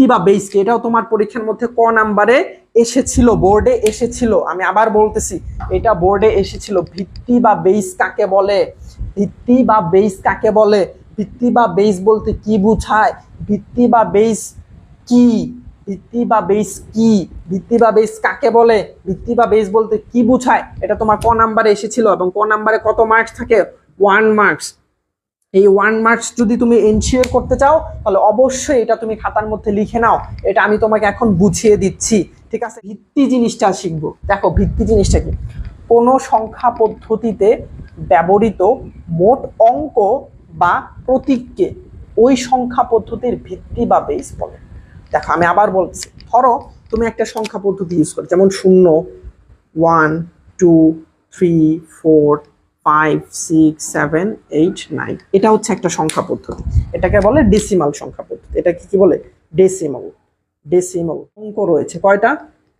ভিত্তি বা বেস কি? এটাও তোমার পরীক্ষার মধ্যে ক নাম্বারে এসেছিল বোর্ডে এসেছিল। আমি আবার বলতেছি, এটা বোর্ডে এসেছিল। ভিত্তি বা বেস কাকে বলে? ভিত্তি বা বেস কাকে বলে? ভিত্তি বা বেস বলতে কি বুঝায়? ভিত্তি বা বেস কি? ভিত্তি বা বেস কি? ভিত্তি বা বেস কাকে বলে? ভিত্তি বা বেস বলতে কি বুঝায়? এটা তোমার ক নাম্বারে এসেছিল এবং ক নাম্বারে কত মার্কস থাকে? ওয়ান মার্কস এই ওয়ান মার্কস যদি তুমি এনশিওর করতে চাও, তাহলে অবশ্যই এটা তুমি খাতার মধ্যে লিখে নাও। এটা আমি তোমাকে এখন বুঝিয়ে দিচ্ছি। ঠিক আছে? ভিত্তি জিনিসটা শিখব। দেখো, ভিত্তি জিনিসটা কি? কোনো সংখ্যা পদ্ধতিতে ব্যবহৃত মোট অঙ্ক বা প্রতীককে ওই সংখ্যা পদ্ধতির ভিত্তি বা বেস বলে। দেখো, আমি আবার বলছি, ধরো তুমি একটা সংখ্যা পদ্ধতি ইউজ করো যেমন শূন্য one two three four five six seven eight nine এটা হচ্ছে একটা সংখ্যা পদ্ধতি। এটাকে বলে ডেসিমাল সংখ্যা পদ্ধতি। এটাকে কি বলে? ডেসিমাল ডেসিমাল অঙ্ক রয়েছে। কয়টা?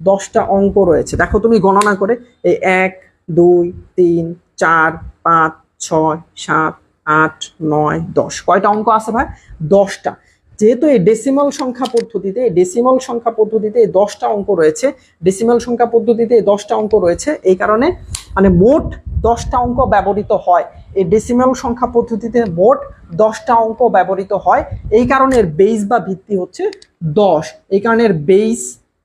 দশটা অঙ্ক রয়েছে। দেখো তুমি গণনা করে এই এক, দুই, তিন, চার, পাঁচ, ছয়, সাত, আট, নয়, দশ। কয়টা অঙ্ক আছে ভাই? দশটা। যেহেতু এই ডেসিমাল সংখ্যা পদ্ধতিতে ডেসিমাল সংখ্যা পদ্ধতিতে দশটা অঙ্ক রয়েছে ডেসিমাল সংখ্যা পদ্ধতিতে দশটা অঙ্ক রয়েছে, এই কারণে মানে মোট দশটা অঙ্ক ব্যবহৃত হয়। এই ডেসিমাল সংখ্যা পদ্ধতিতে মোট দশটা অঙ্ক ব্যবহৃত হয়। এই কারণের বেস বা ভিত্তি হচ্ছে দশ। এই কারণে এর বেস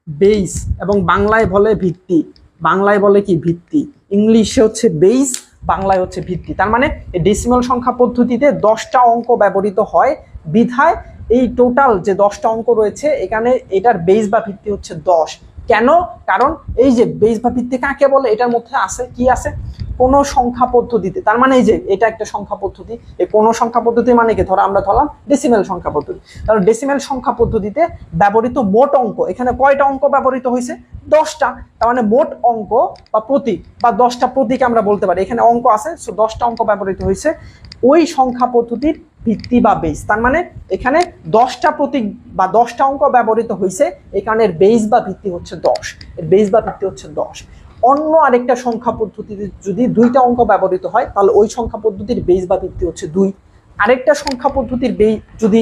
বেস এবং বাংলায় বলে ভিত্তি। বাংলায় বলে কি ভিত্তি? ইংলিশে হচ্ছে বেস বাংলায় হচ্ছে ভিত্তি। তার মানে এই ডেসিমাল সংখ্যা পদ্ধতিতে দশটা অঙ্ক ব্যবহৃত হয় বিধায় এই টোটাল যে দশটা অঙ্ক রয়েছে, এখানে এটার বেস বা ভিত্তি হচ্ছে দশ। কেন? কারণ এই যে বেস বা ভিত্তি কাকে বলে? এটার মধ্যে আছে, কি আছে? কোন সংখ্যা পদ্ধতিতে, তার মানে এই যে এটা একটা সংখ্যা পদ্ধতি, এই কোন সংখ্যা পদ্ধতি মানে কি? ধরো আমরা ধরলাম ডেসিমেল সংখ্যা পদ্ধতি। তাহলে ডেসিমেল সংখ্যা পদ্ধতিতে ব্যবহৃত মোট অঙ্ক, এখানে কয়টা অঙ্ক ব্যবহৃত হয়েছে? দশটা, তার মানে মোট অঙ্ক বা প্রতীক বা দশটা প্রতীক আমরা বলতে পারি। এখানে অঙ্ক আছে সো দশটা অঙ্ক ব্যবহৃত হয়েছে। ওই সংখ্যা পদ্ধতির ভিত্তি বা বেস তার মানে এখানে দশটা প্রতীক বা দশটা অঙ্ক ব্যবহৃত হয়েছে, এখানের বেস বা ভিত্তি হচ্ছে দশ। এর বেস বা ভিত্তি হচ্ছে দশ। অন্য আরেকটা সংখ্যা পদ্ধতিতে যদি দুইটা অঙ্ক ব্যবহৃত হয়, তাহলে ওই সংখ্যা পদ্ধতির বেস বা ভিত্তি হচ্ছে দুই। আরেকটা সংখ্যা পদ্ধতির বেস যদি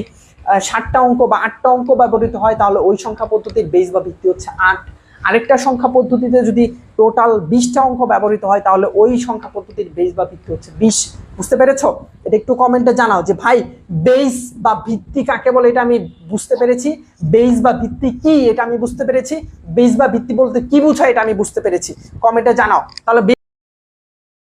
ষাটটা অঙ্ক বা আটটা অঙ্ক ব্যবহৃত হয়, তাহলে ওই সংখ্যা পদ্ধতির বেস বা ভিত্তি হচ্ছে আট। আরেকটা সংখ্যা পদ্ধতিতে যদি টোটাল বিশটা অঙ্ক ব্যবহৃত হয়, তাহলে ওই সংখ্যা পদ্ধতির বেস বা ভিত্তি হচ্ছে বিশ। বুঝতে পেরেছ? এটা একটু কমেন্টে জানাও যে, ভাই বেস বা ভিত্তি কাকে বলে? এটা আমি বুঝতে পেরেছি। বেস বা ভিত্তি কি? এটা আমি বুঝতে পেরেছি। বেস বা ভিত্তি বলতে কি বুঝায়? এটা আমি বুঝতে পেরেছি। কমেন্টে জানাও। তাহলে